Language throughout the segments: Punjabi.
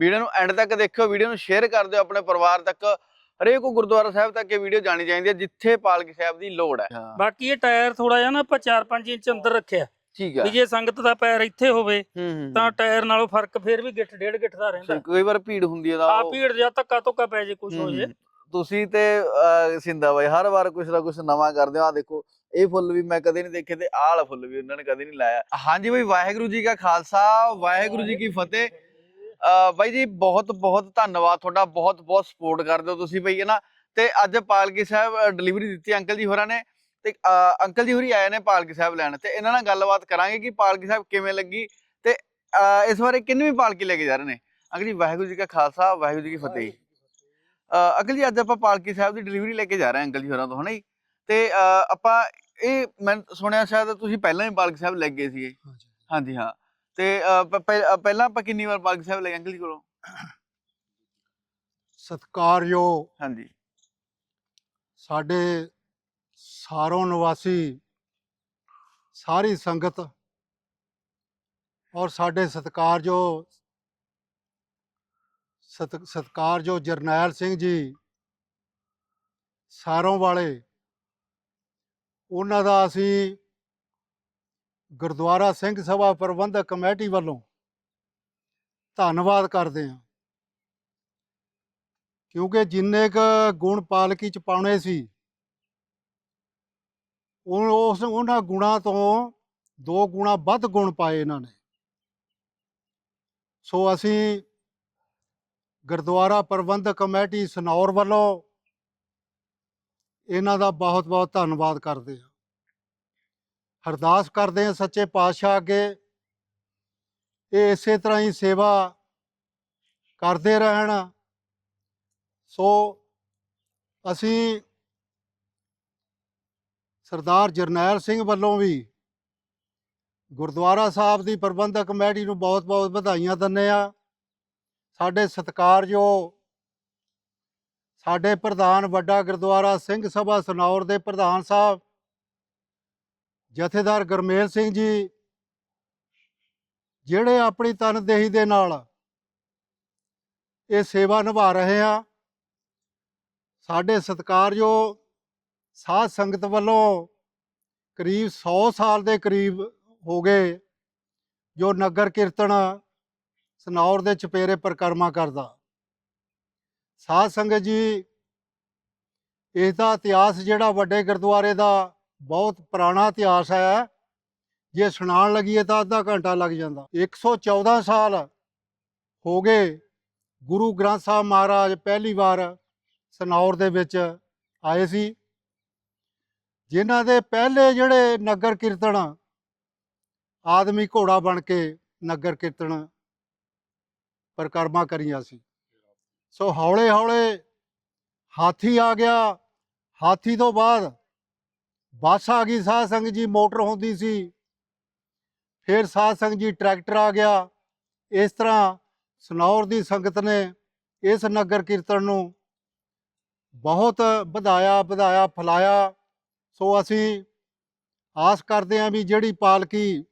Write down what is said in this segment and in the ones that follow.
ਵੀਡੀਓ ਨੂੰ ਐਂਡ ਤੱਕ ਦੇਖਿਓ ਵੀਡੀਓ ਨੂੰ ਸ਼ੇਅਰ ਕਰ ਦਿਓ ਆਪਣੇ ਪਰਿਵਾਰ ਤੱਕ। ਹਰੇਕ ਗੁਰਦੁਆਰਾ ਸਾਹਿਬ ਤੱਕ ਇਹ ਵੀਡੀਓ ਜਾਣੀ ਚਾਹੀਦੀ ਹੈ ਜਿੱਥੇ ਪਾਲਕੀ ਸਾਹਿਬ ਦੀ ਲੋੜ ਹੈ। ਬਾਕੀ ਇਹ ਟਾਇਰ ਥੋੜਾ ਜਿਹਾ ਨਾ ਆਪਾਂ 4-5 ਇੰਚ ਅੰਦਰ ਰੱਖਿਆ। ਠੀਕ ਹੈ। ਵੀ ਜੇ ਸੰਗਤ ਦਾ ਪੈਰ ਇੱਥੇ ਹੋਵੇ ਹੂੰ ਹੂੰ ਤਾਂ ਟਾਇਰ ਨਾਲੋਂ ਫ਼ਰਕ ਫੇਰ ਵੀ ਗਿੱਠ ਡੇਢ ਗਿੱਠ ਦਾ ਰਹਿੰਦਾ। ਕਈ ਵਾਰ ਭੀੜ ਹੁੰਦੀ ਹੈ ਦਾ ਆ ਭੀੜ ਜਾਂ ਧੱਕਾ ਧੁੱਕਾ ਪੈ ਜੇ ਕੁਝ ਹੋ ਜੇ। ਤੁਸੀਂ ਤੇ ਸਿੰਦਾ ਬਾਈ ਹਰ ਵਾਰ ਕੁਛ ਨਾ ਕੁਛ ਨਵਾਂ ਕਰਦੇ ਹੋ। ਆ ਦੇਖੋ ਇਹ ਫੁੱਲ ਵੀ ਮੈਂ ਕਦੇ ਨਹੀਂ ਦੇਖੇ ਤੇ ਆਹ ਵਾਲਾ ਫੁੱਲ ਵੀ ਉਹਨਾਂ ਨੇ ਕਦੇ ਨਹੀਂ ਲਾਇਆ। ਹਾਂਜੀ ਬਾਈ ਵਾਹਿਗੁਰੂ ਜੀ ਕਾ ਖਾਲਸਾ ਵਾਹਿਗੁਰੂ ਜੀ ਕੀ ਫਤਿਹ। ਬਾਈ ਜੀ ਬਹੁਤ ਬਹੁਤ ਧੰਨਵਾਦ ਤੁਹਾਡਾ ਬਹੁਤ ਬਹੁਤ ਸਪੋਰਟ ਕਰਦੇ ਹੋ ਤੁਸੀਂ ਬਈ ਹੈ ਨਾ ਤੇ ਅੱਜ ਪਾਲਕੀ ਸਾਹਿਬ ਡਿਲੀਵਰੀ ਦਿੱਤੀ ਅੰਕਲ ਜੀ ਹੋਰਾਂ ਨੇ ਤੇ ਅੰਕਲ ਜੀ ਹੋਰੀ ਆਏ ਨੇ ਪਾਲਕੀ ਸਾਹਿਬ ਲੈਣ ਤੇ ਇਹਨਾਂ ਨਾਲ ਗੱਲਬਾਤ ਕਰਾਂਗੇ ਕਿ ਪਾਲਕੀ ਸਾਹਿਬ ਕਿਵੇਂ ਲੱਗੀ ਤੇ ਇਸ ਵਾਰੇ ਕਿੰਨਵੀਂ ਪਾਲਕੀ ਲੈ ਕੇ ਜਾ ਰਹੇ ਨੇ? ਅੰਕਲ ਜੀ ਵਾਹਿਗੁਰੂ ਜੀ ਕਾ ਖਾਲਸਾ ਵਾਹਿਗੁਰੂ ਜੀ ਕੀ ਫਤਿਹ। ਅੰਕਲ ਜੀ ਅੱਜ ਆਪਾਂ ਪਾਲਕੀ ਸਾਹਿਬ ਦੀ ਡਿਲੀਵਰੀ ਲੈ ਕੇ ਜਾ ਰਹੇ ਹਾਂ ਅੰਕਲ ਜੀ ਹੋਰਾਂ ਤੋਂ ਹਨਾ ਜੀ? ਤੇ ਆਪਾਂ ਇਹ ਮੈਂ ਸੁਣਿਆ ਸ਼ਾਇਦ ਤੁਸੀਂ ਪਹਿਲਾਂ ਹੀ ਪਾਲਕੀ ਸਾਹਿਬ ਲੈ ਗਏ ਸੀਗੇ। ਹਾਂਜੀ ਹਾਂ। ਤੇ ਅਹ ਪ- ਪਹਿ- ਅਹ ਪਹਿਲਾਂ ਆਪਾਂ ਕਿੰਨੀ ਵਾਰ ਪਾਲਕੀ ਸਾਹਿਬ ਲੈ ਗਏ ਅੰਕਲ ਜੀ ਕੋਲੋਂ? ਸਤਿਕਾਰਯੋਗ ਹਾਂਜੀ। ਸਾਡੇ ਸਾਰੋਂ ਨਿਵਾਸੀ ਸਾਰੀ ਸੰਗਤ ਔਰ ਸਾਡੇ ਸਤਿਕਾਰਯੋਗ ਸਤ ਸਤਿਕਾਰਯੋਗ ਜਰਨੈਲ ਸਿੰਘ ਜੀ ਸਾਰੋਂ ਵਾਲੇ ਉਹਨਾਂ ਦਾ ਅਸੀਂ ਗੁਰਦੁਆਰਾ ਸਿੰਘ ਸਭਾ ਪ੍ਰਬੰਧਕ ਕਮੇਟੀ ਵੱਲੋਂ ਧੰਨਵਾਦ ਕਰਦੇ ਹਾਂ। ਕਿਉਂਕਿ ਜਿੰਨੇ ਕ ਗੁਣ ਪਾਲਕੀ ਚ ਪਾਉਣੇ ਸੀ, ਉਹ ਉਸ ਉਹਨਾਂ ਗੁਣਾ ਤੋਂ ਦੋ ਗੁਣਾ ਵੱਧ ਗੁਣ ਪਾਏ ਇਹਨਾਂ ਨੇ। ਸੋ ਅਸੀਂ ਗੁਰਦੁਆਰਾ ਪ੍ਰਬੰਧਕ ਕਮੇਟੀ ਸਨੌਰ ਵੱਲੋਂ ਇਹਨਾਂ ਦਾ ਬਹੁਤ ਬਹੁਤ ਧੰਨਵਾਦ ਕਰਦੇ ਹਾਂ। ਅਰਦਾਸ ਕਰਦੇ ਹਾਂ ਸੱਚੇ ਪਾਤਸ਼ਾਹ ਅੱਗੇ। ਇਹ ਇਸੇ ਤਰ੍ਹਾਂ ਹੀ ਸੇਵਾ ਕਰਦੇ ਰਹਿਣ। ਸੋ ਅਸੀਂ ਸਰਦਾਰ ਜਰਨੈਲ ਸਿੰਘ ਵੱਲੋਂ ਵੀ ਗੁਰਦੁਆਰਾ ਸਾਹਿਬ ਦੀ ਪ੍ਰਬੰਧਕ ਕਮੇਟੀ ਨੂੰ ਬਹੁਤ-ਬਹੁਤ ਵਧਾਈਆਂ ਦਿੰਦੇ ਆ ਸਾਡੇ ਸਤਿਕਾਰਯੋਗ, ਸਾਡੇ ਪ੍ਰਧਾਨ ਵੱਡਾ ਗੁਰਦੁਆਰਾ ਸਿੰਘ ਸਭਾ ਸਨੌਰ ਦੇ ਪ੍ਰਧਾਨ ਸਾਹਿਬ ਜਥੇਦਾਰ ਗਰਮੇਲ ਸਿੰਘ ਜੀ, ਜਿਹੜੇ ਆਪਣੀ ਤਨਦੇਹੀ ਦੇ ਨਾਲ ਇਹ ਸੇਵਾ ਨਿਭਾ ਰਹੇ ਆ, ਸਾਡੇ ਸਤਿਕਾਰਯੋਗ ਸਾਧ ਸੰਗਤ ਵੱਲੋਂ ਕਰੀਬ 100 ਸਾਲ ਦੇ ਕਰੀਬ ਹੋ ਗਏ, ਜੋ ਨਗਰ ਕੀਰਤਨ ਸਨੌਰ ਦੇ ਚਪੇਰੇ ਪਰਿਕਰਮਾ ਕਰਦਾ। ਸਾਧ ਸੰਗਤ ਜੀ, ਇਸ ਦਾ ਇਤਿਹਾਸ ਜਿਹੜਾ ਵੱਡੇ ਗੁਰਦੁਆਰੇ ਦਾ ਬਹੁਤ ਪੁਰਾਣਾ ਇਤਿਹਾਸ ਹੈ। ਜੇ ਸੁਣਾਉਣ ਲੱਗੀਏ ਤਾਂ ਅੱਧਾ ਘੰਟਾ ਲੱਗ ਜਾਂਦਾ। 114 ਸਾਲ ਹੋ ਗਏ। ਗੁਰੂ ਗ੍ਰੰਥ ਸਾਹਿਬ ਮਹਾਰਾਜ ਪਹਿਲੀ ਵਾਰ ਸਨੌਰ ਦੇ ਵਿੱਚ ਆਏ ਸੀ। ਜਿਨ੍ਹਾਂ ਦੇ ਪਹਿਲੇ ਜਿਹੜੇ ਨਗਰ ਕੀਰਤਨ ਆਦਮੀ ਘੋੜਾ ਬਣ ਕੇ ਨਗਰ ਕੀਰਤਨ ਪਰਿਕਰਮਾ ਕਰੀਆਂ ਸੀ। ਸੋ ਹੌਲੇ ਹੌਲੇ ਹਾਥੀ ਆ ਗਿਆ। ਹਾਥੀ ਤੋਂ ਬਾਅਦ ਬੱਸ ਆ ਗਈ, ਸਾਧ ਸੰਗਤ ਜੀ, ਮੋਟਰ ਹੁੰਦੀ ਸੀ। ਫਿਰ ਸਾਧ ਸੰਗਤ ਜੀ, ਟਰੈਕਟਰ ਆ ਗਿਆ। ਇਸ ਤਰ੍ਹਾਂ ਸਨੌਰ ਦੀ ਸੰਗਤ ਨੇ ਇਸ ਨਗਰ ਕੀਰਤਨ ਨੂੰ ਬਹੁਤ ਵਧਾਇਆ ਵਧਾਇਆ, ਫਲਾਇਆ। ਸੋ ਅਸੀਂ ਆਸ ਕਰਦੇ ਹਾਂ ਵੀ ਜਿਹੜੀ ਪਾਲਕੀ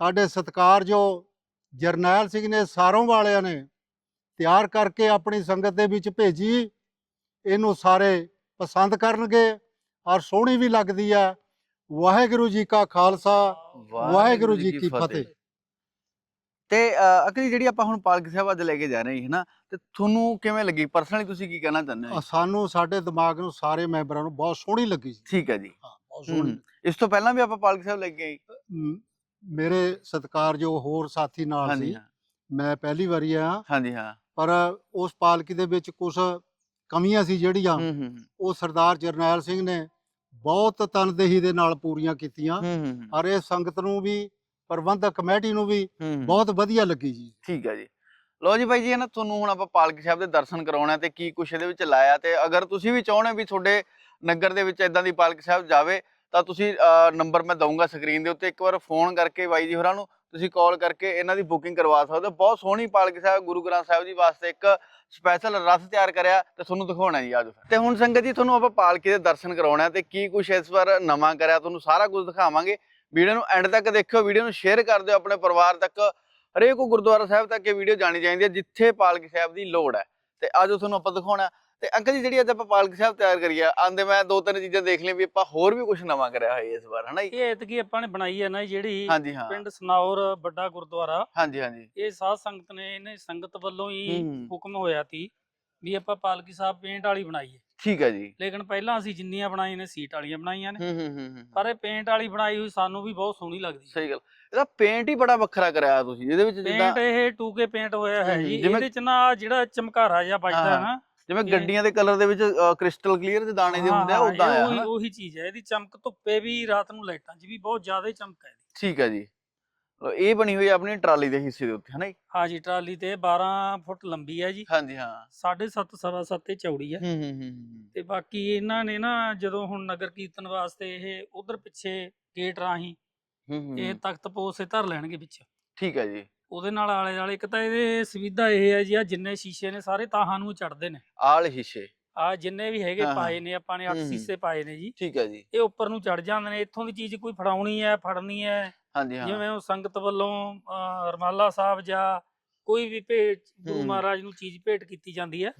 ਸਾਡੇ ਸਤਿਕਾਰਯੋਗ ਜਰਨੈਲ ਸਿੰਘ ਨੇ, ਸਾਰੋਂ ਵਾਲਿਆਂ ਨੇ ਤਿਆਰ ਕਰਕੇ ਆਪਣੀ ਸੰਗਤ ਦੇ ਵਿੱਚ ਭੇਜੀ, ਇਹਨੂੰ ਸਾਰੇ ਪਸੰਦ ਕਰਨਗੇ। ਔਰ ਸੋਹਣੀ ਵੀ ਲੱਗਦੀ ਹੈ ਵਾਹਿਗੁਰੂ ਜੀ ਕਾ ਖਾਲਸਾ ਵਾਹਿਗੁਰੂ ਜੀ ਕੀ ਫਤਿਹ। ਤੇ ਅੰਕਲ ਜਿਹੜੀ ਆਪਾਂ ਹੁਣ ਪਾਲਕੀ ਸਾਹਿਬ ਅੱਜ ਲੈ ਕੇ ਜਾ ਰਹੇ ਹਾਂ ਹਨਾ ਤੇ ਤੁਹਾਨੂੰ ਕਿਵੇਂ ਲੱਗੀ? ਪਰਸਨਲੀ ਤੁਸੀਂ ਕੀ ਕਹਿਣਾ ਚਾਹੁੰਦੇ ਹੋ? ਸਾਨੂੰ ਸਾਡੇ ਦਿਮਾਗ ਨੂੰ ਸਾਰੇ ਮੈਂਬਰਾਂ ਨੂੰ ਬਹੁਤ ਸੋਹਣੀ ਲੱਗੀ ਜੀ ਠੀਕ ਹੈ ਜੀ। ਹਾਂ ਬਹੁਤ ਸੋਹਣੀ ਹੂੰ। ਇਸ ਤੋਂ ਪਹਿਲਾਂ ਵੀ ਆਪਾਂ ਪਾਲਕੀ ਸਾਹਿਬ ਲੈ ਕੇ ਮ, ਮੇਰੇ ਸਤਿਕਾਰਯੋਗ ਹੋਰ ਸਾਥੀ ਨਾਲ ਸੀ। ਮੈਂ ਪਹਿਲੀ ਵਾਰੀ ਆ ਹਾਂਜੀ ਹਾਂ। ਪਰ ਉਸ ਪਾਲਕੀ ਦੇ ਵਿੱਚ ਕੁਝ ਕਮੀਆਂ ਸੀ ਜਿਹੜੀਆਂ ਉਹ ਸਰਦਾਰ ਜਰਨੈਲ ਸਿੰਘ ਨੇ ਬਹੁਤ ਤਨਦੇਹੀ ਦੇ ਨਾਲ ਪੂਰੀਆਂ ਕੀਤੀਆਂ। ਔਰ ਇਹ ਸੰਗਤ ਨੂੰ ਵੀ ਪ੍ਰਬੰਧਕ ਕਮੇਟੀ ਨੂੰ ਵੀ। ਬਹੁਤ ਵਧੀਆ ਲੱਗੀ ਜੀ। ਠੀਕ ਹੈ ਜੀ। ਲੋ ਜੀ ਬਾਈ ਜੀ ਹੈ ਨਾ ਤੁਹਾਨੂੰ ਹੁਣ ਆਪਾਂ ਪਾਲਕੀ ਸਾਹਿਬ ਦੇ ਦਰਸ਼ਨ ਕਰਾਉਣਾ ਤੇ ਕੀ ਕੁਛ ਇਹਦੇ ਵਿੱਚ ਲਾਇਆ ਤੇ ਅਗਰ ਤੁਸੀਂ ਵੀ ਚਾਹੁੰਦੇ ਵੀ ਤੁਹਾਡੇ ਨਗਰ ਦੇ ਵਿੱਚ ਇਦਾਂ ਦੀ ਪਾਲਕੀ ਸਾਹਿਬ ਜਾਵੇ ਤਾਂ ਤੁਸੀਂ ਨੰਬਰ ਮੈਂ ਦਊਂਗਾ ਸਕਰੀਨ ਦੇ ਉੱਤੇ, ਇੱਕ ਵਾਰ ਫੋਨ ਕਰਕੇ ਬਾਈ ਜੀ ਹੋਰਾਂ ਨੂੰ ਤੁਸੀਂ ਕਾਲ ਕਰਕੇ ਇਹਨਾਂ ਦੀ ਬੁਕਿੰਗ ਕਰਵਾ ਸਕਦੇ ਹੋ। ਬਹੁਤ ਸੋਹਣੀ ਪਾਲਕੀ ਸਾਹਿਬ, ਗੁਰੂ ਗ੍ਰੰਥ ਸਾਹਿਬ ਜੀ ਵਾਸਤੇ ਇੱਕ ਸਪੈਸ਼ਲ ਰਸ ਤਿਆਰ ਕਰਿਆ ਤੇ ਤੁਹਾਨੂੰ ਦਿਖਾਉਣਾ ਜੀ ਆਜੋ ਤੇ ਹੁਣ ਸੰਗਤ ਜੀ, ਤੁਹਾਨੂੰ ਆਪਾਂ ਪਾਲਕੀ ਦੇ ਦਰਸ਼ਨ ਕਰਾਉਣਾ ਤੇ ਕੀ ਕੁਛ ਇਸ ਵਾਰ ਨਵਾਂ ਕਰਿਆ ਤੁਹਾਨੂੰ ਸਾਰਾ ਕੁਝ ਦਿਖਾਵਾਂਗੇ। ਵੀਡੀਓ ਨੂੰ ਐਂਡ ਤੱਕ ਦੇਖਿਓ, ਵੀਡੀਓ ਨੂੰ ਸ਼ੇਅਰ ਕਰ ਦਿਓ ਆਪਣੇ ਪਰਿਵਾਰ ਤੱਕ। ਹਰੇਕ ਗੁਰਦੁਆਰਾ ਸਾਹਿਬ ਤੱਕ ਇਹ ਵੀਡੀਓ ਜਾਣੀ ਚਾਹੀਦੀ ਹੈ ਜਿੱਥੇ ਪਾਲਕੀ ਸਾਹਿਬ ਦੀ ਲੋੜ ਹੈ। ਤੇ ਅੱਜ ਤੁਹਾਨੂੰ ਆਪਾਂ ਦਿਖਾਉਣਾ ਤੇ ਅੰਕਲ ਜੀ ਜਿਹੜੀ ਅੱਜ ਆਪਾਂ ਪਾਲਕੀ ਸਾਹਿਬ ਤਿਆਰ ਕਰੀ ਆ ਆਂਦੇ ਮੈਂ ਦੋ ਤਿੰਨ ਚੀਜ਼ਾਂ ਦੇਖ ਲਈਆਂ ਵੀ ਆਪਾਂ ਹੋਰ ਵੀ ਕੁਝ ਨਵਾਂ ਕਰਿਆ ਹੋਇਆ ਇਸ ਵਾਰ ਹਨਾ ਜੀ? ਇਹ ਐਤਕੀ ਆਪਾਂ ਨੇ ਬਣਾਈ ਹੈ ਨਾ ਜਿਹੜੀ ਪਿੰਡ ਸਨੌਰ ਵੱਡਾ ਗੁਰਦੁਆਰਾ। ਹਾਂਜੀ ਹਾਂਜੀ। ਇਹ ਸਾਧ ਸੰਗਤ ਨੇ ਇਹਨੇ ਸੰਗਤ ਵੱਲੋਂ ਹੀ। ਹੁਕਮ ਹੋਇਆ ਸੀ ਵੀ ਆਪਾਂ ਪਾਲਕੀ ਸਾਹਿਬ ਪੇਂਟ ਵਾਲੀ ਬਣਾਈਏ। ਠੀਕ ਹੈ ਜੀ। ਲੇਕਿਨ ਪਹਿਲਾਂ ਅਸੀਂ ਜਿੰਨੀਆਂ ਬਣਾਈਆਂ ਨੇ ਸੀਟ ਵਾਲੀਆਂ ਬਣਾਈਆਂ ਨੇ। ਹੂੰ ਹੂੰ ਹੂੰ ਪਰ ਇਹ ਪੇਂਟ ਵਾਲੀ ਬਣਾਈ ਹੋਈ ਸਾਨੂੰ ਵੀ ਬਹੁਤ ਸੋਹਣੀ ਲੱਗਦੀ। ਸਹੀ ਗੱਲ। ਇਹਦਾ ਪੇਂਟ ਹੀ ਬੜਾ ਵੱਖਰਾ ਕਰਿਆ ਤੁਸੀਂ ਇਹਦੇ ਵਿੱਚ ਜਿੱਦਾਂ ਪੇਂਟ ਇਹ 2K ਪੇਂਟ ਹੋਇਆ ਹੈ ਜੀ। ਇਹਦੇ ਚ ਨਾ ਜਿਹੜਾ ਚਮਕਾਰਾ ਜਿਹਾ ਵੱਜਦਾ ਹੈ। ਨਾ ਜਿਵੇਂ ਗੱਡੀਆਂ ਦੇ ਕਲਰ ਦੇ ਵਿੱਚ ਕ੍ਰਿਸਟਲ ਕਲੀਅਰ ਦੇ ਦਾਣੇ ਜਿਹੇ ਹੁੰਦੇ ਆ ਹਾਂ, ਉਦਾਂ ਆ ਉਹੀ? ਉਹੀ ਚੀਜ਼ ਹੈ ਇਹਦੀ ਚਮਕ ਧੁੱਪੇ ਵੀ ਰਾਤ ਨੂੰ ਲਾਈਟਾਂ 'ਚ ਵੀ ਬਹੁਤ ਜ਼ਿਆਦਾ ਹੀ ਚਮਕ ਹੈ ਇਹਦੀ। ਠੀਕ ਹੈ ਜੀ। ਇਹ ਬਣੀ ਹੋਈ ਹੈ ਆਪਣੀ ਟਰਾਲੀ ਦੇ ਹਿੱਸੇ ਦੇ ਉੱਤੇ ਹਨਾ ਜੀ? ਹਾਂ ਜੀ ਟਰਾਲੀ ਤੇ 12 ਫੁੱਟ ਲੰਬੀ ਹੈ ਜੀ। ਹਾਂਜੀ ਹਾਂ। 7.5 ਸਵਾ ਸੱਤ ਤੇ ਚੌੜੀ ਹੈ। ਹੂੰ ਹੂੰ ਹੂੰ ਹੂੰ। ਤੇ ਬਾਕੀ ਇਹਨਾਂ ਨੇ ਨਾ ਜਦੋਂ ਹੁਣ ਨਗਰ ਕੀਰਤਨ ਵਾਸਤੇ ਇਹ ਉਧਰ ਪਿੱਛੇ ਗੇਟ ਰਾਹੀਂ ਹੂੰ ਹੂੰ ਇਹ ਤਖਤ ਪੋਸੇ ਧਰ ਲੈਣਗੇ ਵਿੱਚ। ਠੀਕ ਹੈ ਜੀ। ਉਹਦੇ ਨਾਲ ਆਲੇ ਦੁਆਲੇ ਇੱਕ ਤਾਂ ਇਹਦੇ ਸੁਵਿਧਾ ਇਹ ਹੈ ਜੀ ਆ ਜਿੰਨੇ ਸ਼ੀਸ਼ੇ ਨੇ ਸਾਰੇ ਤਾਹਾਂ ਨੂੰ ਚੜਦੇ ਨੇ। ਆਲ ਹਿੱਸੇ ਆ ਜਿੰਨੇ ਵੀ ਹੈਗੇ। ਪਾਏ ਨੇ ਆਪਾਂ ਨੇ 8 ਹੂੰ, ਹੂੰ। ਸ਼ੀਸ਼ੇ ਪਾਏ ਨੇ ਜੀ। ਠੀਕ ਹੈ ਜੀ। ਇਹ ਉੱਪਰ ਨੂੰ ਚੜ ਜਾਂਦੇ ਨੇ ਇੱਥੋਂ ਦੀ ਚੀਜ਼ ਕੋਈ ਫੜਾਉਣੀ ਹੈ ਫੜਨੀ ਹੈ। ਹਾਂਜੀ ਹਾਂ। ਜਿਵੇਂ ਉਹ ਸੰਗਤ ਵੱਲੋਂ ਰਮਾਲਾ ਸਾਹਿਬ ਜਾਂ ਕੋਈ ਵੀ ਭੇਟ ਗੁਰੂ। ਮਹਾਰਾਜ ਨੂੰ ਚੀਜ਼ ਭੇਟ ਕੀਤੀ ਜਾਂਦੀ ਹੈ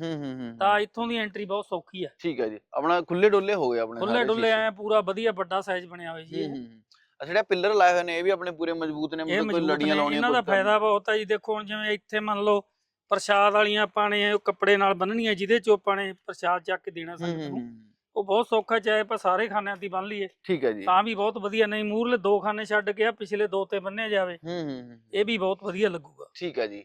ਤਾਂ ਇੱਥੋਂ ਦੀ ਐਂਟਰੀ ਬਹੁਤ ਸੌਖੀ ਹੈ। ਠੀਕ ਹੈ ਜੀ। ਆਪਣਾ ਖੁੱਲੇ ਡੁੱਲੇ ਹੋ ਗਏ ਆਪਣੇ ਖੁੱਲੇ ਡੁੱਲੇ। ਐ ਪੂਰਾ ਵਧੀਆ ਵੱਡਾ ਸਾਈਜ਼ ਬਣਿਆ ਹੋਇਆ ਜੀ ਜਿਹੜਾ ਪਿੱਲਰ ਲਾਏ ਹੋਏ ਨੇ ਇਹ ਵੀ ਆਪਣੇ ਪੂਰੇ ਮਜ਼ਬੂਤ ਨੇ ਮਤਲਬ ਕੋਈ ਲੜੀਆਂ ਲਾਉਣੀਆਂ ਇਹਨਾਂ ਦਾ। ਫਾਇਦਾ ਬਹੁਤ ਹੈ ਜੀ ਦੇਖੋ ਹੁਣ ਜਿਵੇਂ ਇੱਥੇ ਮੰਨ ਲਓ ਪ੍ਰਸ਼ਾਦ ਵਾਲੀਆਂ ਆਪਾਂ ਨੇ ਉਹ ਕੱਪੜੇ ਨਾਲ ਬੰਨਣੀਆਂ ਜਿਹਦੇ ਚੋਂ ਆਪਾਂ ਨੇ ਪ੍ਰਸ਼ਾਦ ਚੱਕ ਕੇ ਦੇਣਾ ਸੰਗਤ ਨੂੰ। ਉਹ ਬਹੁਤ ਸੌਖਾ ਚਾਹੇ ਆਪਾਂ ਸਾਰੇ ਖਾਨਿਆਂ ਦੀ ਬੰਨ ਲਈਏ ਠੀਕ ਹੈ ਜੀ ਤਾਂ ਵੀ ਬਹੁਤ ਵਧੀਆ ਨਹੀਂ ਮੂਰਲੇ ਦੋ ਖਾਨੇ ਛੱਡ ਕੇ ਆ ਪਿਛਲੇ ਦੋ ਤੇ ਬੰਨਿਆ ਜਾਵੇ ਹੂੰ ਹੂੰ। ਇਹ ਵੀ ਬਹੁਤ ਵਧੀਆ ਲੱਗੂਗਾ ਠੀਕ ਹੈ ਜੀ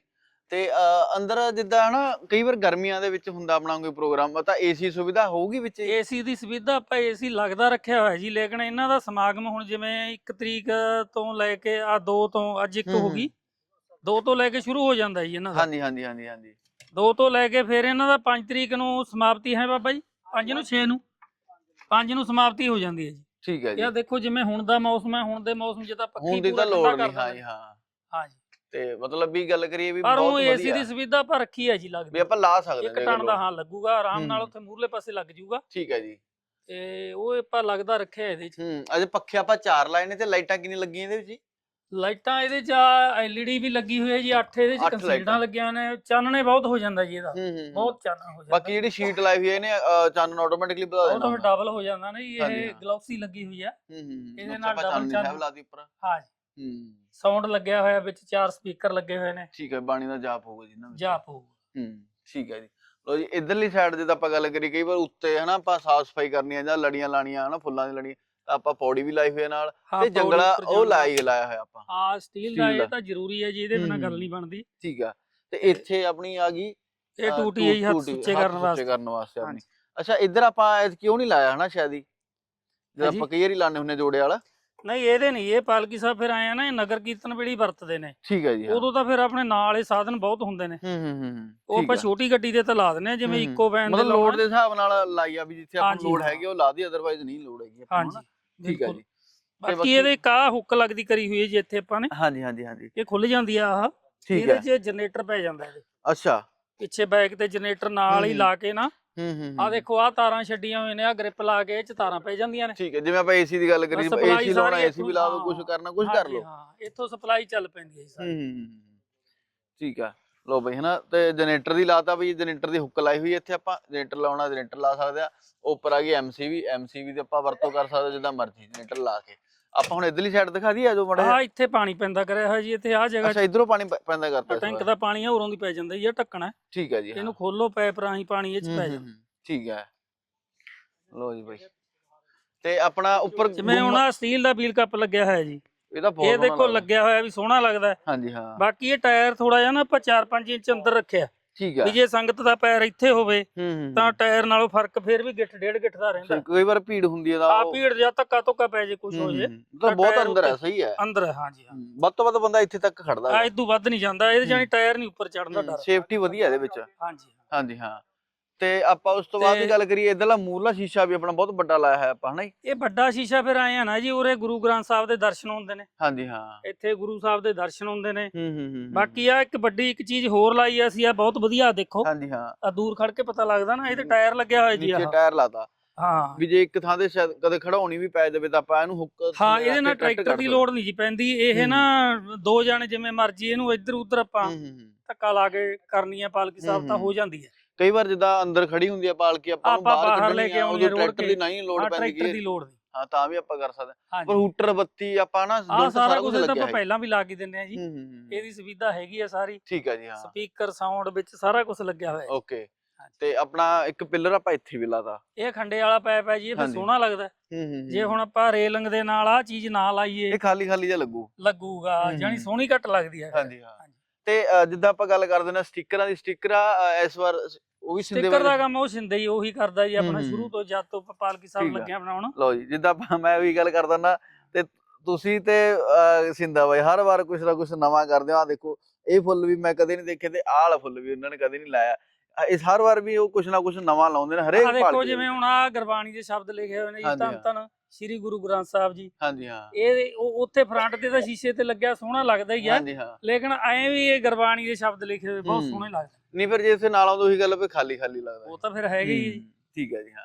ਤੇ ਅ, ਅੰਦਰ ਜਿੱਦਾਂ ਹਨਾ ਕਈ ਵਾਰ ਗਰਮੀਆਂ ਦੇ ਵਿੱਚ ਹੁੰਦਾ ਆਪਣਾ ਕੋਈ ਪ੍ਰੋਗਰਾਮ ਤਾਂ ਏਸੀ ਸੁਵਿਧਾ ਹੋਊਗੀ ਵਿੱਚ ਹੀ? ਏਸੀ ਦੀ ਸੁਵਿਧਾ ਆਪਾਂ ਏਸੀ ਲੱਗਦਾ ਰੱਖਿਆ ਹੋਇਆ ਜੀ ਲੇਕਿਨ ਇਹਨਾਂ ਦਾ ਸਮਾਗਮ ਹੁਣ ਜਿਵੇਂ 1 ਤਰੀਕ ਤੋਂ ਲੈ ਕੇ ਆ 2 ਤੋਂ ਅੱਜ 1 ਹੂੰ, ਹੋ ਹੂੰ। ਗਈ। 2 ਤੋਂ ਲੈ ਕੇ ਸ਼ੁਰੂ ਹੋ ਜਾਂਦਾ ਜੀ ਇਹਨਾਂ ਦਾ। ਹਾਂਜੀ ਹਾਂਜੀ ਹਾਂਜੀ ਹਾਂਜੀ। 2 ਤੋਂ ਲੈ ਕੇ ਫਿਰ ਇਹਨਾਂ ਦਾ 5 ਤਰੀਕ ਨੂੰ ਸਮਾਪਤੀ ਹੈ ਬਾਬਾ ਜੀ? 5 ਨੂੰ 6 ਨੂੰ? 5 ਨੂੰ ਸਮਾਪਤੀ ਹੋ ਜਾਂਦੀ ਹੈ ਜੀ। ਠੀਕ ਹੈ ਜੀ। ਇਹ ਦੇਖੋ ਜਿਵੇਂ ਹੁਣ ਦਾ ਮੌਸਮ ਹੈ ਹੁਣ ਦੇ ਮੌਸਮ 'ਚ ਤਾਂ ਪੱਖੀ ਹੁਣ ਦੀ ਪੂਰਾ ਲੋੜ ਠੰਡਾ ਨਹੀਂ ਕਰ ਹਾਂ ਦਿੰਦੇ। ਜੀ ਨੇ। ਹਾਂ। ਹਾਂ ਜੀ। ਤੇ ਮਤਲਬ ਵੀ ਗੱਲ ਕਰੀਏ ਵੀ ਪਰ ਬਹੁਤ ਉਹ ਏਸੀ ਵਧੀਆ। ਦੀ ਸੁਵਿਧਾ ਆਪਾਂ ਰੱਖੀ ਹੈ ਜੀ ਵੀ ਲੱਗਦੀ ਆਪਾਂ ਲਾ ਸਕਦੇ ਇੱਕ ਟਨ ਦਾ ਹਾਂ ਲੱਗੂਗਾ ਆਰਾਮ ਨਾਲ ਹੂੰ। ਉੱਥੇ ਮੂਰਲੇ ਪਾਸੇ ਲੱਗ ਜੂਗਾ। ਠੀਕ ਹੈ ਜੀ। ਤੇ ਉਹ ਆਪਾਂ ਲੱਗਦਾ ਰੱਖਿਆ ਇਹਦੇ 'ਚ। ਹੂੰ ਅਜੇ ਪੱਖੇ ਆਪਾਂ ਚਾਰ ਲਾਏ ਨੇ ਤੇ ਲਾਈਟਾਂ ਕਿੰਨੀ ਲੱਗੀਆਂ ਇਹਦੇ ਵਿੱਚ ਜੀ? ਲਾਈਟਾਂ ਇਹਦੇ 'ਚ ਐਲਈਡੀ ਵੀ ਲੱਗੀ ਹੋਈ ਹੈ ਜੀ 8 ਇਹਦੇ 'ਚ ਅੱਠ ਕੰਸੀਲਡਾਂ। ਲੱਗੀਆਂ ਨੇ ਚਾਨਣੇ ਬਹੁਤ ਹੋ ਜਾਂਦਾ ਜੀ ਇਹਦਾ। ਹੂੰ ਹੂੰ ਬਹੁਤ ਚਾਨਣ ਹੋ ਜਾਂਦਾ। ਬਾਕੀ ਜਿਹੜੀ ਸ਼ੀਟ ਲਾਈ ਹੋਈ ਹੈ ਇਹਨੇ ਚਾਨਣ ਆਟੋਮੈਟਿਕਲੀ ਵਧਾ ਉਹ ਦੇਣਾ। ਤਾਂ ਡਬਲ ਹੋ ਜਾਂਦਾ ਨਾ ਜੀ ਹਾਂਜੀ, ਇਹ ਹਾਂ। ਗਲੋਸੀ ਲੱਗੀ ਹੋਈ ਹੈ ਹੂੰ ਹੂੰ। ਇਹਦੇ ਨਾਲ double ਚਾਨਣੀ ਚਾਨਣ। ਲਾਤੀ ਉੱਪਰ। ਹਾਂ ਜੀ। ਹੂੰ ਸਾਊਂਡ ਲੱਗਿਆ ਹੋਇਆ ਵਿੱਚ ਚਾਰ ਸਪੀਕਰ ਲੱਗੇ ਹੋਏ ਨੇ ਠੀਕ ਹੈ ਬਾਣੀ ਦਾ ਜਾਪ ਹੋਊਗਾ ਜੀ ਨਾ ਵਿੱਚ। ਜਾਪ ਹੋਊਗਾ ਹੂੰ ਠੀਕ ਹੈ ਜੀ ਲੋ ਜੀ ਇਧਰਲੀ ਸਾਈਡ ਜੇ ਤਾਂ ਆਪਾਂ ਗੱਲ ਕਰੀ ਕਈ ਵਾਰ ਉੱਤੇ ਹਨਾ ਆਪਾਂ ਸਾਫ਼ ਸਫ਼ਾਈ ਕਰਨੀ ਆ ਜਾਂ ਲੜੀਆਂ ਲਾਣੀਆਂ ਹਨਾ ਫੁੱਲਾਂ ਦੀ ਲੜੀਆਂ ਤਾਂ ਆਪਾਂ ਪੌੜੀ ਵੀ ਲਾਈ ਹੋਈ ਹੈ ਨਾਲ ਹਾਂ, ਤੇ ਪੌੜੀ ਜੰਗਲਾ ਉੱਪਰ ਉਹ। ਲਾਈ ਲਾਇਆ ਹੋਇਆ ਆਪਾਂ ਹਾਂ ਸਟੀਲ ਦਾ steel ਇਹ ਦਾ। ਤਾਂ ਜ਼ਰੂਰੀ ਹੈ ਜੀ ਇਹਦੇ ਬਿਨਾ ਗੱਲ ਹੂੰ। ਨਹੀਂ ਬਣਦੀ ਠੀਕ ਆ ਤੇ ਇੱਥੇ ਆਪਣੀ ਆ ਗਈ ਇਹ ਟੂਟੀ ਹੈ ਜੀ ਹੱਥ ਟੂਟੀ, ਸੁੱਚੇ ਕਰਨ ਸੁੱਚੇ ਵਾਸਤੇ ਕਰਨ ਵਾਸਤੇ ਆਪਣੀ ਹਾਂਜੀ। ਅੱਛਾ ਇੱਧਰ ਆਪਾਂ ਐਤ ਕਿਉਂ ਨਹੀਂ ਲਾਇਆ ਹਨਾ ਸ਼ਾਇਦ ਹੀ ਜਦ ਹਾਂਜੀ। ਆਪਾਂ ਕਈ ਵਾਰੀ ਲਾਣੇ ਹੁੰਨੇ ਜੋੜੇ ਵਾਲਾ ਨਹੀਂ ਇਹਦੇ ਨਹੀਂ ਇਹ ਪਾਲਕੀ ਸਾਹਿਬ ਫਿਰ ਆਏ ਆ ਨਾ ਇਹ ਨਗਰ ਕੀਰਤਨ ਵੇਲੇ ਹੀ ਵਰਤਦੇ ਨੇ ਠੀਕ ਹੈ ਜੀ ਹਾਂ। ਉਦੋਂ ਤਾਂ ਫਿਰ ਆਪਣੇ ਨਾਲ ਇਹ ਸਾਧਨ ਬਹੁਤ ਹੁੰਦੇ ਨੇ ਹੂੰ ਹੂੰ ਹੂੰ ਉਹ ਠੀਕ ਆਪਾਂ ਆ। ਛੋਟੀ ਗੱਡੀ ਦੇ ਤਾਂ ਲਾ ਆ ਜਿਵੇਂ ਹੂੰ, ਹੂੰ। ਇੱਕੋ ਵੈਨ ਦੇ ਮਤਲਬ ਲੋਡ ਲਾਉਣਾ। ਦੇ ਹਿਸਾਬ ਨਾਲ ਲਾਈ ਆ ਵੀ ਜਿੱਥੇ ਆਪਾਂ ਹਾਂਜੀ, ਨੂੰ ਲੋਡ ਹਾਂ। ਹੈਗੀ ਉਹ ਲਾ ਦੀ ਅਦਰਵਾਈਜ਼ ਨਹੀਂ ਲੋਡ ਹੈਗੀ ਆਪਾਂ ਨੂੰ, ਹਾਂਜੀ? ਠੀਕ ਹੈ ਬਿਲਕੁਲ। ਜੀ ਤੇ ਬਾਕੀ ਇਹਦੇ ਕਾ ਹੁੱਕ ਲੱਗਦੀ ਕਰੀ ਹੋਈ ਹੈ ਜੀ ਇੱਥੇ ਆਪਾਂ ਨੇ ਹਾਂਜੀ ਹਾਂਜੀ ਹਾਂਜੀ ਇਹ ਖੁੱਲ ਜਾਂਦੀ ਆ ਆਹ ਠੀਕ ਇਹਦੇ ਹੈ 'ਚ ਜਨਰੇਟਰ ਪੈ ਜਾਂਦਾ ਇਹਦੇ ਅੱਛਾ ਪਿੱਛੇ ਬੈਕ ਤੇ ਜਨਰੇਟਰ ਨਾਲ ਹੀ ਹੂੰ, ਲਾ ਕੇ ਨਾ ਹੂੰ ਹੂੰ ਆ। ਦੇਖੋ ਆ ਤਾਰਾਂ ਛੱਡੀਆਂ ਹੋਈਆਂ ਨੇ ਆ ਗ੍ਰਿਪ ਲਾ ਕੇ ਇਹ 'ਚ ਤਾਰਾਂ ਪੈ ਜਾਂਦੀਆਂ ਨੇ। ਠੀਕ ਹੈ ਜਿਵੇਂ ਆਪਾਂ ਏਸੀ ਦੀ ਗੱਲ ਕਰੀ ਏਸੀ ਲਾਉਣਾ ਏਸੀ ਵੀ ਲਾ ਦੋ ਕੁਝ ਕਰਨਾ ਕੁਝ ਕਰ ਲਓ। ਹਾਂ ਇੱਥੋਂ ਸਪਲਾਈ ਚੱਲ ਪੈਂਦੀ ਹੈ ਸਾਰੀ। ਹੂੰ। ਠੀਕ ਆ। ਲੋ ਬਈ ਹਨਾ ਤੇ ਜਨਰੇਟਰ ਦੀ ਲਾਤਾ ਵੀ ਜਨਰੇਟਰ ਦੀ ਹੁੱਕ ਲਾਈ ਹੋਈ ਇੱਥੇ ਆਪਾਂ। ਜਨਰੇਟਰ ਲਾਉਣਾ ਜਨਰੇਟਰ ਲਾ ਸਕਦੇ ਆ। ਉੱਪਰ ਆ ਗਈ ਐਮਸੀਵੀ ਐਮਸੀਵੀ ਤੇ ਆਪਾਂ ਵਰਤੋਂ ਕਰ ਸਕਦੇ ਜਿੱਦਾਂ ਮਰਜ਼ੀ ਜਨਰੇਟਰ ਲਾ ਕੇ। ਆਪਾਂ ਹੁਣ ਇਧਰਲੀ ਸਾਈਡ ਦਿਖਾ ਦਈਏ ਆਜੋ ਮੜਾ ਆ ਇੱਥੇ ਪਾਣੀ ਪੈਂਦਾ ਕਰਿਆ ਹੋਇਆ ਜੀ ਇੱਥੇ ਆ ਜਗ੍ਹਾ ਅੱਛਾ ਇਧਰੋਂ ਪਾਣੀ ਪੈ- ਪੈਂਦਾ ਕਰਤਾ ਇਸ ਟੈਂਕ ਵਾਰ। ਦਾ ਪਾਣੀ ਆ ਉਰੋਂ ਦੀ ਪੈ ਜਾਂਦਾ ਜੀ ਇਹ ਢੱਕਣਾ ਹੈ। ਠੀਕ ਹੈ ਜੀ ਹਾਂ। ਇਹਨੂੰ ਖੋਲੋ ਪਾਈਪ ਰਾਹੀਂ ਪਾਣੀ ਇਹ 'ਚ ਪੈ ਹੂੰ, ਜਾਂਦਾ ਹੂੰ। ਠੀਕ ਹੈ ਲੋ ਜੀ ਬਈ ਤੇ ਆਪਣਾ ਉੱਪਰ ਜਿਵੇਂ ਹੁਣ ਗੁੰਮ- ਆ ਸਟੀਲ ਦਾ ਵੀਲ ਕੱਪ ਲੱਗਿਆ ਹੋਇਆ ਜੀ ਇਹ ਤਾਂ ਬਹੁਤ ਇਹ ਸੋਹਣਾ ਦੇਖੋ ਲੱਗਦਾ। ਲੱਗਿਆ ਹੋਇਆ ਵੀ ਸੋਹਣਾ ਲੱਗਦਾ ਹੈ। ਹਾਂਜੀ ਹਾਂ ਬਾਕੀ ਇਹ ਟਾਇਰ ਥੋੜਾ ਜਿਹਾ ਨਾ ਆਪਾਂ 4-5 ਇੰਚ ਅੰਦਰ ਰੱਖਿਆ ਠੀਕ ਹੈ। ਵੀ ਜੇ ਸੰਗਤ ਦਾ ਪੈਰ ਇੱਥੇ ਹੋਵੇ ਹੂੰ ਹੂੰ ਤਾਂ ਟਾਇਰ ਨਾਲੋਂ ਫ਼ਰਕ ਫੇਰ ਵੀ ਗਿੱਠ ਡੇਢ ਗਿੱਠ ਦਾ ਰਹਿੰਦਾ। ਕਈ ਵਾਰ ਭੀੜ ਹੁੰਦੀ ਹੈ ਤਾਂ ਆ ਭੀੜ ਜਾਂ ਧੱਕਾ ਧੁੱਕਾ ਪੈ ਜੇ ਕੁਝ ਹੂੰ, ਹੋ ਜੇ ਹੂੰ, ਹੂੰ। ਤਾਂ ਬਹੁਤ ਅੰਦਰ ਹੈ ਸਹੀ ਹੈ। ਅੰਦਰ ਹੈ, ਹਾਂਜੀ ਹਾਂ। ਹੂੰ, ਵੱਧ ਤੋਂ ਵੱਧ ਬੰਦਾ ਇੱਥੇ ਤੱਕ ਖੜਦਾ ਆ ਇਦੋਂ ਵੱਧ ਨਹੀਂ ਜਾਂਦਾ ਇਹਦੇ ਜਾਨੀ ਟਾਇਰ ਨਹੀਂ ਉੱਪਰ ਚੜਨ ਦਾ ਡਰ। ਸੇਫਟੀ ਵਧੀਆ ਇਹਦੇ ਵਿੱਚ। ਹਾਂਜੀ ਹਾਂਜੀ ਹਾਂ। ਤੇ ਆਪਾਂ ਉਸ ਤੋਂ ਬਾਅਦ ਦੀ ਗੱਲ ਕਰੀਏ ਇਧਰਲਾ ਮੂਰਲਾ ਸ਼ੀਸ਼ਾ ਵੀ ਆਪਣਾ ਬਹੁਤ ਵੱਡਾ ਲਾਇਆ ਹੈ ਆਪਾਂ ਹਨਾ? ਇਹ ਵੱਡਾ ਸ਼ੀਸ਼ਾ ਫਿਰ ਆਏ ਆ ਨਾ ਜੀ ਉਰੇ ਗੁਰੂ ਗ੍ਰੰਥ ਸਾਹਿਬ ਦੇ ਦਰਸ਼ਨ ਹੁੰਦੇ ਨੇ। ਹਾਂਜੀ ਹਾਂ। ਇੱਥੇ ਗੁਰੂ ਸਾਹਿਬ ਦੇ ਦਰਸ਼ਨ ਹੁੰਦੇ ਨੇ। ਹੂੰ ਹੂੰ ਹੂੰ ਬਾਕੀ ਆ ਇੱਕ ਵੱਡੀ ਇੱਕ ਚੀਜ਼ ਹੋਰ ਲਾਈ ਆ ਅਸੀਂ ਆ ਬਹੁਤ ਵਧੀਆ ਦੇਖੋ। ਹਾਂਜੀ ਹਾਂ। ਆ ਦੂਰ ਖੜ ਕੇ ਪਤਾ ਲੱਗਦਾ ਨਾ ਇਹਦੇ ਟਾਇਰ ਲੱਗਿਆ ਹੋਇਆ ਜੀ ਨੀਚੇ ਆਹ। ਟਾਇਰ ਲਾਤਾ। ਹਾਂ। ਵੀ ਜੇ ਇੱਕ ਥਾਂ ਤੇ ਸ਼ਾਇਦ ਕਦੇ ਖੜਾਉਣੀ ਵੀ ਪੈ ਜਾਵੇ ਤਾਂ ਆਪਾਂ ਇਹਨੂੰ ਹੁੱਕ ਹਾਂ ਇਹਦੇ ਨਾਲ ਟਰੈਕਟਰ ਦੀ। ਲੋੜ ਨਹੀਂ ਜੀ ਪੈਂਦੀ ਇਹ ਹੂੰ। ਨਾ ਦੋ ਜਾਣੇ ਜਿਵੇਂ ਮਰਜ਼ੀ ਇਹਨੂੰ ਇੱਧਰ ਉੱਧਰ ਆਪਾਂ। ਧੱਕਾ ਲਾ ਕੇ ਕਰਨੀ ਹੈ ਪਾਲਕੀ ਸਾਹਿਬ ਤਾਂ ਹੋ। ਜਾਂਦੀ ਹੈ। ਕਈ ਵਾਰ ਜਿੱਦਾਂ ਅੰਦਰ ਖੜੀ ਹੁੰਦੀ ਆ ਪਾਲਕੀ ਆਪਾਂ ਨੂੰ ਆਪਾਂ ਬਾਹਰ ਲੈ ਕੇ ਆ ਆਉਣੀ ਆ ਉਦੋਂ ਰੋੜ ਟਰੈਕਟਰ। ਦੀ ਨਹੀਂ ਹਾਂ ਪੈਂਦੀ ਟਰੈਕਟਰ ਦੀ ਲੋੜ ਨਹੀਂ ਹਾਂ ਤਾਂ ਵੀ ਆਪਾਂ ਕਰ ਸਕਦੇ ਹਾਂ। ਪਰ ਹੂਟਰ ਬੱਤੀ ਆਪਾਂ ਨਾ ਆ ਸਾਰਾ ਕੁਝ ਤਾਂ ਆਪਾਂ। ਪਹਿਲਾਂ ਵੀ ਲਾ ਕੇ ਦਿੰਦੇ ਆ ਜੀ। ਇਹਦੀ ਸੁਵਿਧਾ ਹੈਗੀ ਆ ਸਾਰੀ ਠੀਕ ਹੈ ਜੀ ਹਾਂ ਸਪੀਕਰ ਸਾਊਂਡ ਵਿੱਚ ਸਾਰਾ ਕੁਝ ਲੱਗਿਆ ਹੋਇਆ ਹੈ ਓਕੇ। ਤੇ ਆਪਣਾ ਇੱਕ ਪਿੱਲਰ ਆਪਾਂ ਇੱਥੇ ਵੀ ਲਾਤਾ ਇਹ ਖੰਡੇ ਵਾਲਾ ਪਾਇਪ ਹੈ ਜੀ ਇਹ ਫਿਰ। ਸੋਹਣਾ ਲੱਗਦਾ ਜੇ ਹੁਣ ਆਪਾਂ ਰੇਲਿੰਗ ਦੇ ਨਾਲ ਆ ਚੀਜ਼ ਨਾ ਲਾਈਏ ਇਹ ਖਾਲੀ ਖਾਲੀ ਜਿਹਾ ਲੱਗੂ ਲੱਗੂਗਾ ਜਾਨੀ। ਸੋਹਣੀ ਘੱਟ ਲੱਗਦੀ ਹੈ ਹਾਂਜੀ ਹਾਂ। ਤੇ ਜਿੱਦਾਂ ਆਪਾਂ ਗੱਲ ਕਰਦੇ ਨੇ ਸਟickਰਾਂ ਦੀ ਸਟicker ਆ ਇਸ ਵਾਰ ਉਹ ਵੀ ਸਿੰਦੇ ਸਟicker ਦਾ ਕੰਮ ਉਹ ਸਿੰਦੇ ਹੀ ਉਹੀ ਕਰਦਾ ਜੀ ਆਪਣਾ। ਸ਼ੁਰੂ ਤੋਂ ਜਦ ਤੋਂ ਪਾਲਕੀ ਸਾਹਿਬ। ਲੱਗਿਆ ਬਣਾਉਣ ਲਓ ਜੀ ਜਿੱਦਾਂ ਆਪਾਂ ਮੈਂ ਵੀ ਗੱਲ ਕਰਦਾ ਨਾ ਤੇ ਤੁਸੀਂ ਤੇ ਸਿੰਦਾ ਬਾਈ ਹਰ ਵਾਰ ਕੁਛ ਨਾ ਕੁਛ ਨਵਾਂ ਕਰਦੇ ਹੋ। ਆ ਦੇਖੋ ਇਹ ਫੁੱਲ ਵੀ ਮੈਂ ਕਦੇ ਨਹੀਂ ਦੇਖੇ ਤੇ ਆਹ ਫੁੱਲ ਵੀ ਉਹਨਾਂ ਨੇ ਕਦੇ ਨਹੀਂ ਲਾਇਆ। ਇਸ ਹਰ ਵਾਰ ਵੀ ਉਹ ਕੁਛ ਨਾ ਕੁਛ ਨਵਾਂ ਲਾਉਂਦੇ ਨੇ ਹਰੇਕ ਦੇਖੋ ਜਿਵੇਂ ਹੁਣ ਆ ਗੁਰਬਾਣੀ ਦੇ ਸ਼ਬਦ ਲਿਖੇ ਹੋਏ ਨੇ ਜੀ ਧੰਨ। ਧੰਨ ਸ੍ਰੀ ਗੁਰੂ ਗ੍ਰੰਥ ਸਾਹਿਬ ਜੀ। ਹਾਂਜੀ ਹਾਂ। ਇਹ ਉਹ- ਉੱਥੇ ਫਰੰਟ ਤੇ ਤਾਂ ਸ਼ੀਸ਼ੇ ਤੇ ਲੱਗਿਆ ਸੋਹਣਾ ਲੱਗਦਾ ਹੀ ਆ। ਹਾਂਜੀ ਹਾਂ। ਲੇਕਿਨ ਐਂ ਵੀ ਇਹ ਗੁਰਬਾਣੀ ਦੇ ਸ਼ਬਦ ਲਿਖੇ ਹੋਏ ਬਹੁਤ। ਸੋਹਣੇ ਲੱਗਦੇ ਨਹੀਂ ਫਿਰ ਜੇ ਇਥੇ ਨਾਲ ਆਉਂਦਾ ਉਹੀ ਗੱਲ ਵੀ ਖਾਲੀ ਖਾਲੀ ਲੱਗਦਾ। ਉਹ ਤਾਂ ਫਿਰ ਹੈਗੇ ਹੀ ਆ ਜੀ। ਹੂੰ, ਠੀਕ ਹੈ ਜੀ ਹਾਂ।